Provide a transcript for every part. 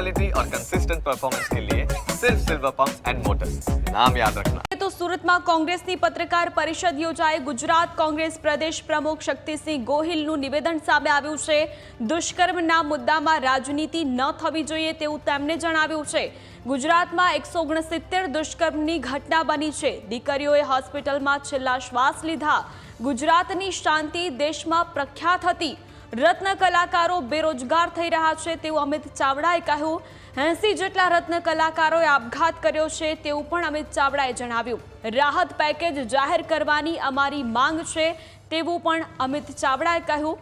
Quality और consistent performance के लिए सिर्फ सिल्वर पंप एंड मोटर्स नाम याद रखना તો સુરતમાં કોંગ્રેસની પત્રકાર પરિષદ યોજાઈ ગુજરાત કોંગ્રેસ પ્રદેશ પ્રમુખ શક્તિસિંહ ગોહિલનું નિવેદન સામે આવ્યું છે દુષ્કર્મના મુદ્દામાં રાજનીતિ ન થવી જોઈએ તેવું તેમણે જણાવ્યું છે ગુજરાતમાં એકસો ઓગણસિત્તેર દુષ્કર્મની ઘટના બની છે દીકરીઓએ હોસ્પિટલમાં છેલ્લા શ્વાસ લીધા ગુજરાતની શાંતિ દેશમાં પ્રખ્યાત હતી રત્ન કલાકારો બેરોજગાર થઈ રહ્યા છે તેવું અમિત ચાવડાએ કહ્યું. એસી જેટલા રત્ન કલાકારોએ આપઘાત કર્યો છે તેવું પણ અમિત ચાવડાએ જણાવ્યું. રાહત પેકેજ જાહેર કરવાની અમારી માંગ છે તેવું પણ અમિત ચાવડાએ કહ્યું.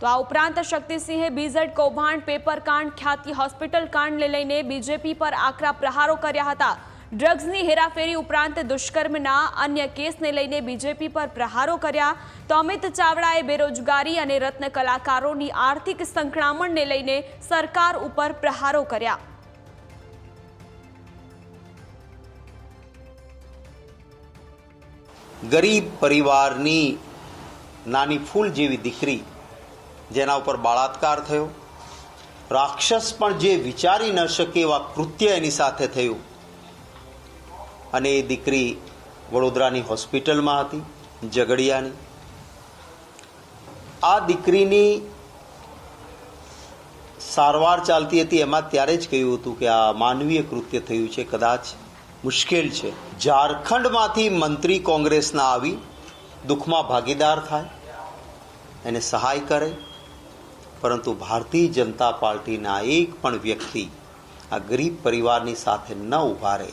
તો આ ઉપરાંત શક્તિસિંહે બીઝેડ કૌભાંડ, પેપર કાંડ, ખ્યાતિ હોસ્પિટલ કાંડને લઈને બીજેપી પર આકરા પ્રહારો કર્યા હતા. ડ્રગ્સની હેરાફેરી ઉપરાંત દુષ્કર્મના અન્ય કેસને લઈને બીજેપી પર પ્રહારો કર્યા. તો અમિત ચાવડાએ બેરોજગારી અને રત્ન કલાકારોની આર્થિક સંકળામણને લઈને સરકાર ઉપર પ્રહારો કર્યા. ગરીબ પરિવારની નાની ફૂલ જેવી દીકરી જેના ઉપર બળાત્કાર થયો. રાક્ષસ પણ જે વિચારી ન શકે એવા કૃત્ય એની સાથે થયું. અને એ દીકરી વડોદરાની હોસ્પિટલમાં હતી, ઝઘડિયાની. આ દીકરીની સારવાર ચાલતી હતી, એમાં ત્યારે જ કહ્યું હતું કે આ માનવીય કૃત્ય થયું છે, કદાચ મુશ્કેલ છે. ઝારખંડમાંથી મંત્રી કોંગ્રેસના આવી, દુઃખમાં ભાગીદાર થાય, એને સહાય કરે, પરંતુ ભારતીય જનતા પાર્ટીના એક પણ વ્યક્તિ આ ગરીબ પરિવારની સાથે ન ઊભા રહે.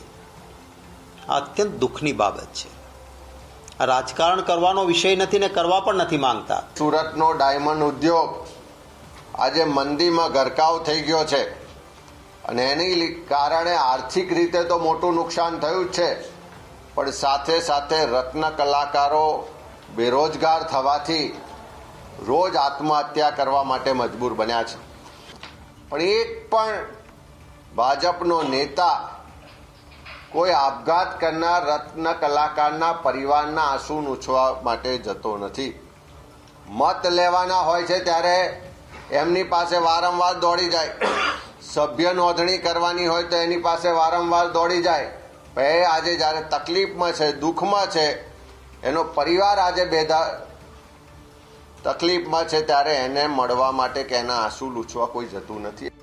આ અત્યંત દુઃખની બાબત છે. રાજકારણ કરવાનો વિષય નથી ને કરવા પણ નથી માંગતા. સુરતનો ડાયમંડ ઉદ્યોગ આજે મંદીમાં ગરકાવ થઈ ગયો છે. અને એની કારણે આર્થિક રીતે તો મોટું નુકસાન થયું જ છે. પણ સાથે સાથે રત્ન કલાકારો બેરોજગાર થવાથી રોજ આત્મહત્યા કરવા માટે મજબૂર બન્યા છે. પણ એક પણ ભાજપનો નેતા કોઈ આપઘાત કરનાર રત્ન કલાકારના પરિવારના આંસુ નૂછવા માટે જતો નથી. મત લેવાના હોય છે ત્યારે એમની પાસે વારંવાર દોડી જાય. સભ્ય નોંધણી કરવાની હોય તો એની પાસે વારંવાર દોડી જાય. એ આજે જ્યારે તકલીફમાં છે, દુઃખમાં છે, એનો પરિવાર આજે બેધા તકલીફમાં છે ત્યારે એને મળવા માટે કે એના આંસુ લૂછવા કોઈ જતું નથી.